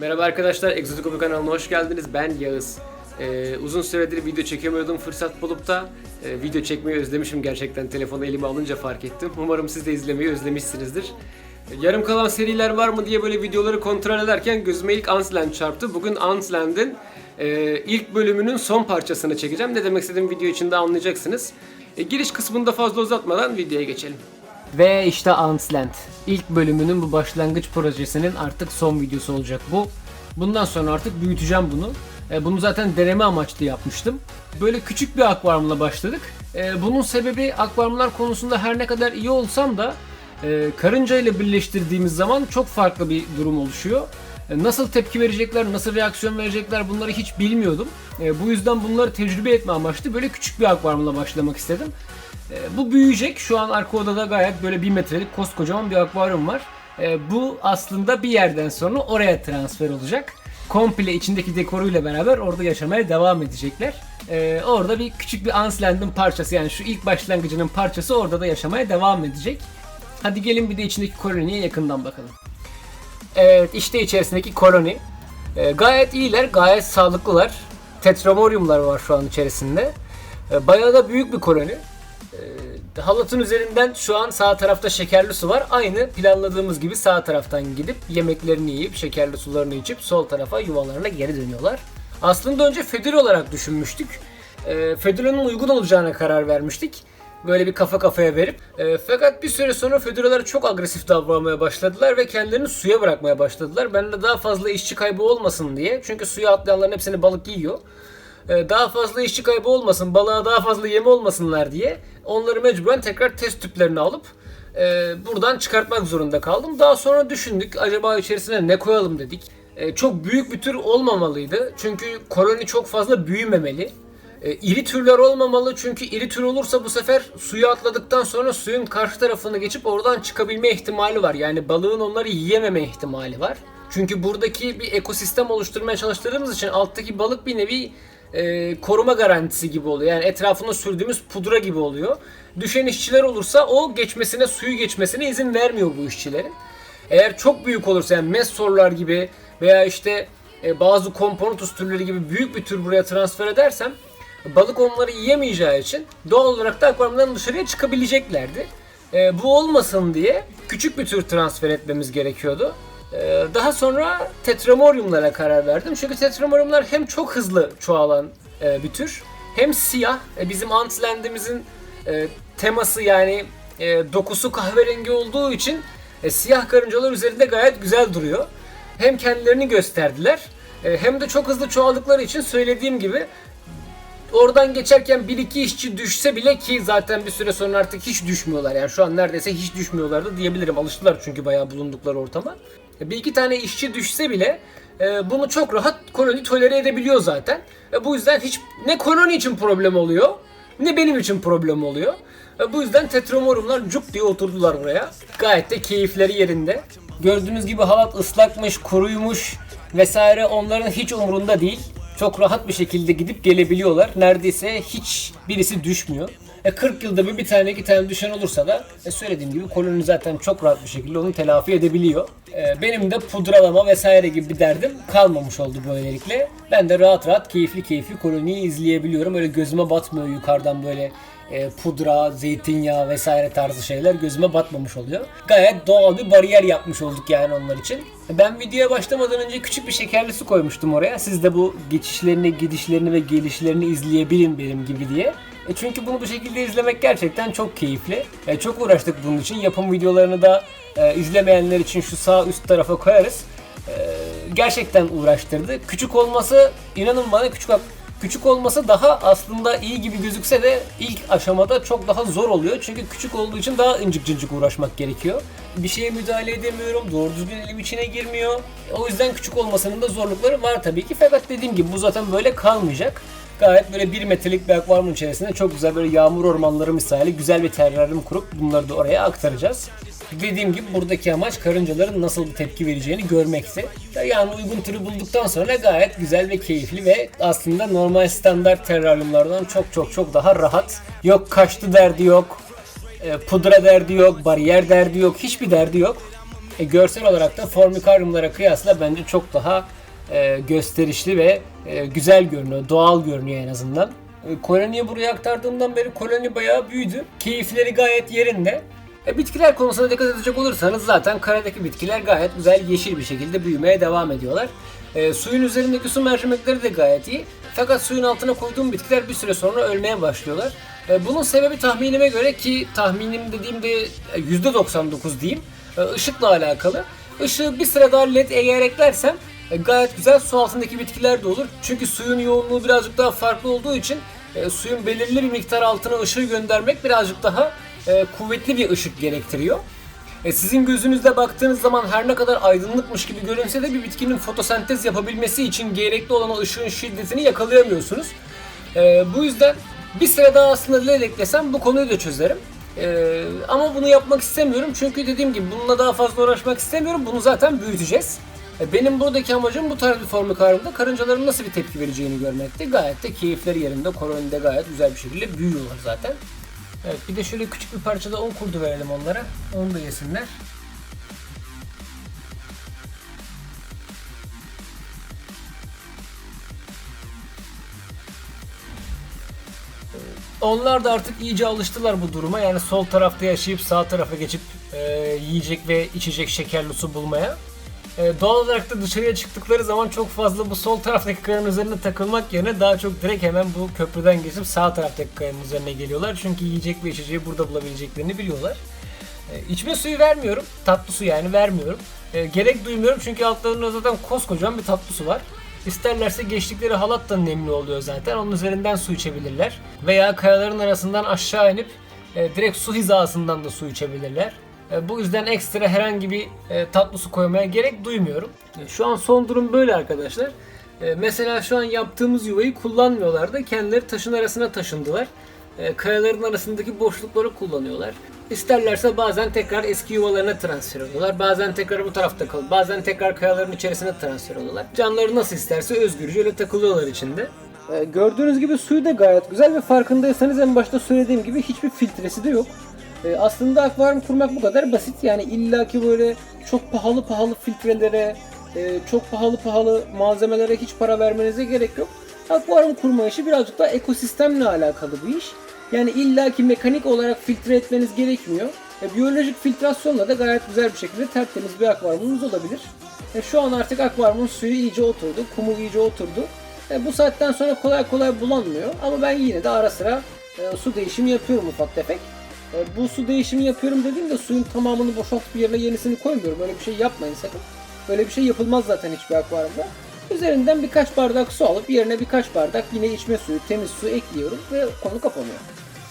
Merhaba arkadaşlar, Exotic kanalına hoş geldiniz. Ben Yağız. Ee, uzun süredir video çekemiyordum, fırsat bulup da e, video çekmeyi özlemişim gerçekten. Telefonu elime alınca fark ettim. Umarım siz de izlemeyi özlemişsinizdir. Yarım kalan seriler var mı diye böyle videoları kontrol ederken gözüme ilk Ansland çarptı. Bugün Ansland'ın e, ilk bölümünün son parçasını çekeceğim. Ne demek istediğim video içinde anlayacaksınız. E, giriş kısmında fazla uzatmadan videoya geçelim. Ve işte Antsland. İlk bölümünün bu başlangıç projesinin artık son videosu olacak bu. Bundan sonra artık büyüteceğim bunu. E, bunu zaten deneme amaçlı yapmıştım. Böyle küçük bir akvaryumla başladık. E, bunun sebebi akvaryumlar konusunda her ne kadar iyi olsam da e, karınca ile birleştirdiğimiz zaman çok farklı bir durum oluşuyor. Nasıl tepki verecekler, nasıl reaksiyon verecekler bunları hiç bilmiyordum. Bu yüzden bunları tecrübe etme amaçlı böyle küçük bir akvaryumla başlamak istedim. E, bu büyüyecek. Şu an arka odada gayet böyle 1 metrelik koskocaman bir akvaryum var. E, bu aslında bir yerden sonra oraya transfer olacak. Komple içindeki dekoruyla beraber orada yaşamaya devam edecekler. E, orada bir küçük bir Ansland'ın parçası yani şu ilk başlangıcının parçası orada da yaşamaya devam edecek. Hadi gelin bir de içindeki koloniye yakından bakalım. Evet işte içerisindeki koloni. Gayet iyiler, gayet sağlıklılar. Tetramoryumlar var şu an içerisinde. Bayağı da büyük bir koloni. Halatın üzerinden şu an sağ tarafta şekerli su var. Aynı planladığımız gibi sağ taraftan gidip yemeklerini yiyip şekerli sularını içip sol tarafa yuvalarına geri dönüyorlar. Aslında önce fedül olarak düşünmüştük. E, Fedül'ün uygun olacağına karar vermiştik. Böyle bir kafa kafaya verip. E, fakat bir süre sonra fedüleler çok agresif davranmaya başladılar ve kendilerini suya bırakmaya başladılar. Ben de daha fazla işçi kaybı olmasın diye. Çünkü suya atlayanların hepsini balık yiyor. E, daha fazla işçi kaybı olmasın, balığa daha fazla yem olmasınlar diye onları mecburen tekrar test tüplerini alıp e, buradan çıkartmak zorunda kaldım. Daha sonra düşündük acaba içerisine ne koyalım dedik. E, çok büyük bir tür olmamalıydı. Çünkü koloni çok fazla büyümemeli. E, iri türler olmamalı çünkü iri tür olursa bu sefer suya atladıktan sonra suyun karşı tarafını geçip oradan çıkabilme ihtimali var. Yani balığın onları yiyememe ihtimali var. Çünkü buradaki bir ekosistem oluşturmaya çalıştığımız için alttaki balık bir nevi e, koruma garantisi gibi oluyor. Yani etrafına sürdüğümüz pudra gibi oluyor. Düşen işçiler olursa o geçmesine, suyu geçmesine izin vermiyor bu işçilerin. Eğer çok büyük olursa yani messorlar gibi veya işte e, bazı komponentus türleri gibi büyük bir tür buraya transfer edersem balık onları yiyemeyeceği için doğal olarak da akvaryumdan dışarıya çıkabileceklerdi. E, bu olmasın diye küçük bir tür transfer etmemiz gerekiyordu. E, daha sonra tetramoryumlara karar verdim. Çünkü tetramoryumlar hem çok hızlı çoğalan e, bir tür hem siyah. E, bizim Antsland'imizin e, teması yani dokusu kahverengi olduğu için siyah karıncalar üzerinde gayet güzel duruyor. Hem kendilerini gösterdiler hem de çok hızlı çoğaldıkları için söylediğim gibi oradan geçerken bir iki işçi düşse bile ki zaten bir süre sonra artık hiç düşmüyorlar. Yani şu an neredeyse hiç düşmüyorlardı diyebilirim. Alıştılar çünkü bayağı bulundukları ortama. Bir iki tane işçi düşse bile e, bunu çok rahat koloni tolere edebiliyor zaten. E, bu yüzden hiç ne koloni için problem oluyor ne benim için problem oluyor. E, bu yüzden tetramoryumlar cuk diye oturdular buraya. Gayet de keyifleri yerinde. Gördüğünüz gibi halat ıslakmış, kuruymuş vesaire onların hiç umurunda değil. Çok rahat bir şekilde gidip gelebiliyorlar. Neredeyse hiç birisi düşmüyor. E 40 yılda bir bir tane iki tane düşen olursa da e söylediğim gibi koloni zaten çok rahat bir şekilde onu telafi edebiliyor. E benim de pudralama vesaire gibi bir derdim kalmamış oldu böylelikle. Ben de rahat rahat keyifli keyifli koloniyi izleyebiliyorum. Öyle gözüme batmıyor yukarıdan böyle e, pudra, zeytinyağı vesaire tarzı şeyler gözüme batmamış oluyor. Gayet doğal bir bariyer yapmış olduk yani onlar için. Ben videoya başlamadan önce küçük bir şekerli su koymuştum oraya. Siz de bu geçişlerini, gidişlerini ve gelişlerini izleyebilin benim gibi diye. E çünkü bunu bu şekilde izlemek gerçekten çok keyifli. E çok uğraştık bunun için. Yapım videolarını da e, izlemeyenler için şu sağ üst tarafa koyarız. E, gerçekten uğraştırdı. Küçük olması inanın bana küçük küçük olması daha aslında iyi gibi gözükse de ilk aşamada çok daha zor oluyor. Çünkü küçük olduğu için daha incik cincik uğraşmak gerekiyor. Bir şeye müdahale edemiyorum. Doğru düzgün elim içine girmiyor. O yüzden küçük olmasının da zorlukları var tabii ki. Fakat dediğim gibi bu zaten böyle kalmayacak. Gayet böyle bir metrelik bir akvaryumun içerisinde çok güzel böyle yağmur ormanları misali güzel bir terraryum kurup bunları da oraya aktaracağız. Dediğim gibi buradaki amaç karıncaların nasıl bir tepki vereceğini görmekti. Yani uygun türü bulduktan sonra gayet güzel ve keyifli ve aslında normal standart terraryumlardan çok çok çok daha rahat. Yok kaçtı derdi yok, e, pudra derdi yok, bariyer derdi yok, hiçbir derdi yok. E, görsel olarak da formikaryumlara kıyasla bence çok daha e, gösterişli ve e, güzel görünüyor. Doğal görünüyor en azından. E, koloniyi buraya aktardığımdan beri koloni bayağı büyüdü. Keyifleri gayet yerinde. E, bitkiler konusuna dikkat edecek olursanız zaten karadaki bitkiler gayet güzel yeşil bir şekilde büyümeye devam ediyorlar. E, suyun üzerindeki su mercimekleri de gayet iyi. Fakat suyun altına koyduğum bitkiler bir süre sonra ölmeye başlıyorlar. E, bunun sebebi tahminime göre ki tahminim dediğimde e, %99 diyeyim. E, ışıkla alakalı. Işığı bir sıra daha led eğer eklersem e, gayet güzel su altındaki bitkiler de olur. Çünkü suyun yoğunluğu birazcık daha farklı olduğu için e, suyun belirli bir miktar altına ışığı göndermek birazcık daha e, kuvvetli bir ışık gerektiriyor. E, sizin gözünüzde baktığınız zaman her ne kadar aydınlıkmış gibi görünse de bir bitkinin fotosentez yapabilmesi için gerekli olan o ışığın şiddetini yakalayamıyorsunuz. E, bu yüzden bir süre daha aslında led eklesem bu konuyu da çözerim. E, ama bunu yapmak istemiyorum çünkü dediğim gibi bununla daha fazla uğraşmak istemiyorum. Bunu zaten büyüteceğiz. E, Benim buradaki amacım bu tarz bir formikaryumda karıncaların nasıl bir tepki vereceğini görmekti. Gayet de keyifleri yerinde, kolonide gayet güzel bir şekilde büyüyorlar zaten. Evet bir de şöyle küçük bir parçada un kurdu verelim onlara. Onu da yesinler. Onlar da artık iyice alıştılar bu duruma. Yani sol tarafta yaşayıp sağ tarafa geçip e, yiyecek ve içecek şekerli su bulmaya. E, doğal olarak da dışarıya çıktıkları zaman çok fazla bu sol taraftaki kayanın üzerine takılmak yerine daha çok direkt hemen bu köprüden geçip sağ taraftaki kayanın üzerine geliyorlar. Çünkü yiyecek ve içeceği burada bulabileceklerini biliyorlar. E, suyu vermiyorum. Tatlı su yani vermiyorum. E, gerek duymuyorum çünkü altlarında zaten koskocaman bir tatlı su var. İsterlerse geçtikleri halat da nemli oluyor zaten. Onun üzerinden su içebilirler. Veya kayaların arasından aşağı inip e, direkt su hizasından da su içebilirler. E, bu yüzden ekstra herhangi bir e, tatlı su koymaya gerek duymuyorum. E, şu an son durum böyle arkadaşlar. Mesela şu an yaptığımız yuvayı kullanmıyorlar da kendileri taşın arasına taşındılar. Kayaların arasındaki boşlukları kullanıyorlar. İsterlerse bazen tekrar eski yuvalarına transfer oluyorlar. Bazen tekrar bu tarafta kalıp bazen tekrar kayaların içerisine transfer oluyorlar. Canları nasıl isterse özgürce öyle takılıyorlar içinde. Gördüğünüz gibi suyu da gayet güzel ve farkındaysanız en başta söylediğim gibi hiçbir filtresi de yok. E, aslında akvaryum kurmak bu kadar basit. Yani illaki böyle çok pahalı pahalı filtrelere, e, çok pahalı pahalı malzemelere hiç para vermenize gerek yok. Akvaryum kurma işi birazcık daha ekosistemle alakalı bir iş. Yani illaki mekanik olarak filtre etmeniz gerekmiyor. E, biyolojik filtrasyonla da gayet güzel bir şekilde tertemiz bir akvaryumunuz olabilir. E, şu an artık akvaryumun suyu iyice oturdu, kumu iyice oturdu. E, bu saatten sonra kolay kolay bulanmıyor ama ben yine de ara sıra e, su değişimi yapıyorum ufak tefek. E, bu su değişimi yapıyorum dediğimde suyun tamamını boşaltıp yerine yenisini koymuyorum. Öyle bir şey yapmayın sakın. Böyle bir şey yapılmaz zaten hiçbir akvaryumda. Üzerinden birkaç bardak su alıp yerine birkaç bardak yine içme suyu, temiz su ekliyorum ve konu kapanıyor.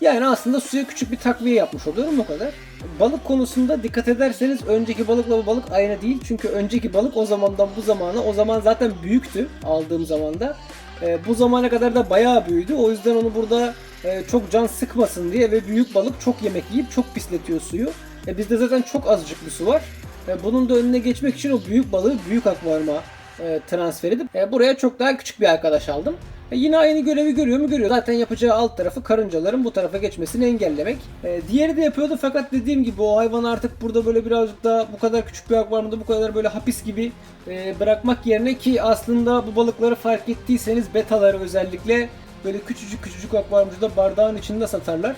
Yani aslında suya küçük bir takviye yapmış oluyorum o kadar. Balık konusunda dikkat ederseniz önceki balıkla bu balık aynı değil. Çünkü önceki balık o zamandan bu zamana o zaman zaten büyüktü aldığım zamanda. Ee, bu zamana kadar da bayağı büyüdü. O yüzden onu burada e, çok can sıkmasın diye ve büyük balık çok yemek yiyip çok pisletiyor suyu. E, bizde zaten çok azıcık bir su var. E, bunun da önüne geçmek için o büyük balığı büyük akvaryuma e, transfer edip e, buraya çok daha küçük bir arkadaş aldım. E, yine aynı görevi görüyor mu görüyor. Zaten yapacağı alt tarafı karıncaların bu tarafa geçmesini engellemek. E, diğeri de yapıyordu fakat dediğim gibi o hayvan artık burada böyle birazcık daha bu kadar küçük bir akvaryumda bu kadar böyle hapis gibi e, bırakmak yerine ki aslında bu balıkları fark ettiyseniz betaları özellikle böyle küçücük küçücük akvaryumcuda bardağın içinde satarlar.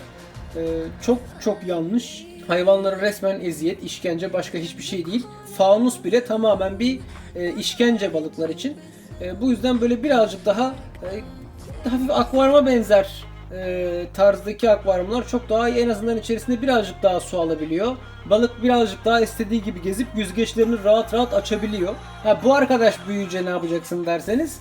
E, çok çok yanlış. Hayvanlara resmen eziyet, işkence başka hiçbir şey değil. Faunus bile tamamen bir e, işkence balıklar için. E, bu yüzden böyle birazcık daha e, hafif akvaryuma benzer e, tarzdaki akvaryumlar çok daha iyi. En azından içerisinde birazcık daha su alabiliyor. Balık birazcık daha istediği gibi gezip yüzgeçlerini rahat rahat açabiliyor. Ha, bu arkadaş büyüyünce ne yapacaksın derseniz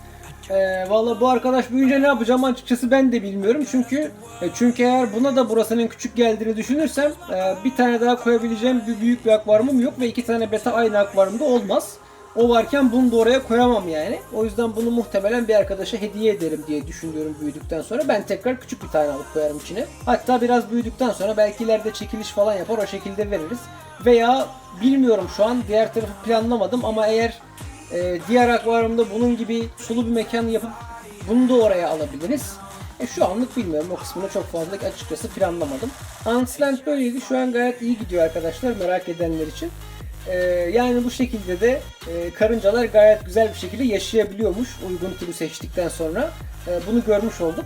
e, Valla bu arkadaş büyüyünce ne yapacağım açıkçası ben de bilmiyorum çünkü e, çünkü eğer buna da burasının küçük geldiğini düşünürsem e, bir tane daha koyabileceğim bir büyük bir akvaryumum yok ve iki tane beta aynı akvaryumda olmaz. O varken bunu da oraya koyamam yani. O yüzden bunu muhtemelen bir arkadaşa hediye ederim diye düşünüyorum büyüdükten sonra. Ben tekrar küçük bir tane alıp koyarım içine. Hatta biraz büyüdükten sonra belki ileride çekiliş falan yapar o şekilde veririz. Veya bilmiyorum şu an diğer tarafı planlamadım ama eğer e, diğer akvaryumda bunun gibi sulu bir mekan yapıp bunu da oraya alabiliriz. E, şu anlık bilmiyorum o kısmını çok fazla açıkçası planlamadım. Ansland böyleydi. Şu an gayet iyi gidiyor arkadaşlar merak edenler için. Ee, yani bu şekilde de e, karıncalar gayet güzel bir şekilde yaşayabiliyormuş uygun türü seçtikten sonra. Ee, bunu görmüş olduk.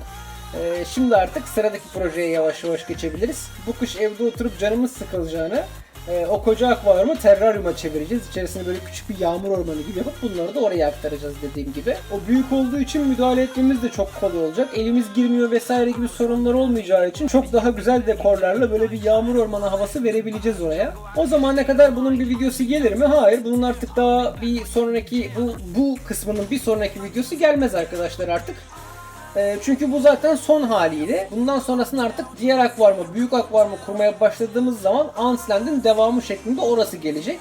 Şimdi artık sıradaki projeye yavaş yavaş geçebiliriz. Bu kış evde oturup canımız sıkılacağını e, o koca akvaryumu terraryuma çevireceğiz. İçerisine böyle küçük bir yağmur ormanı gibi yapıp bunları da oraya aktaracağız dediğim gibi. O büyük olduğu için müdahale etmemiz de çok kolay olacak. Elimiz girmiyor vesaire gibi sorunlar olmayacağı için çok daha güzel dekorlarla böyle bir yağmur ormanı havası verebileceğiz oraya. O zamana kadar bunun bir videosu gelir mi? Hayır. Bunun artık daha bir sonraki bu bu kısmının bir sonraki videosu gelmez arkadaşlar artık. E, çünkü bu zaten son haliydi. Bundan sonrasında artık diğer akvaryumu, büyük akvaryumu kurmaya başladığımız zaman Ansland'in devamı şeklinde orası gelecek.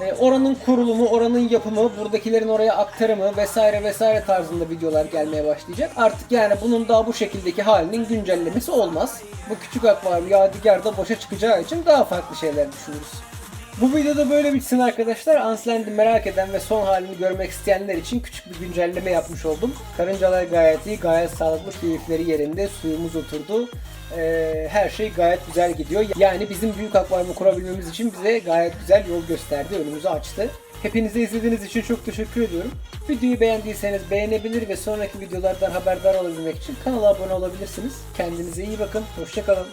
E, oranın kurulumu, oranın yapımı, buradakilerin oraya aktarımı vesaire vesaire tarzında videolar gelmeye başlayacak. Artık yani bunun daha bu şekildeki halinin güncellemesi olmaz. Bu küçük akvaryum yadigarda boşa çıkacağı için daha farklı şeyler düşünürüz. Bu videoda böyle bitsin arkadaşlar. Ansland'i merak eden ve son halini görmek isteyenler için küçük bir güncelleme yapmış oldum. Karıncalar gayet iyi, gayet sağlıklı, keyifleri yerinde, suyumuz oturdu. Ee, her şey gayet güzel gidiyor. Yani bizim büyük akvaryumu kurabilmemiz için bize gayet güzel yol gösterdi, önümüzü açtı. Hepinize izlediğiniz için çok teşekkür ediyorum. Videoyu beğendiyseniz beğenebilir ve sonraki videolardan haberdar olabilmek için kanala abone olabilirsiniz. Kendinize iyi bakın, hoşçakalın.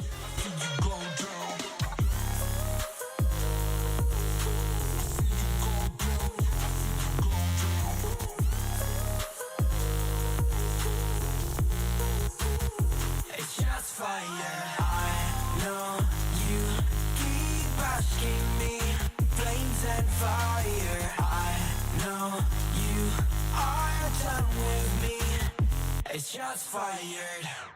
shots fired.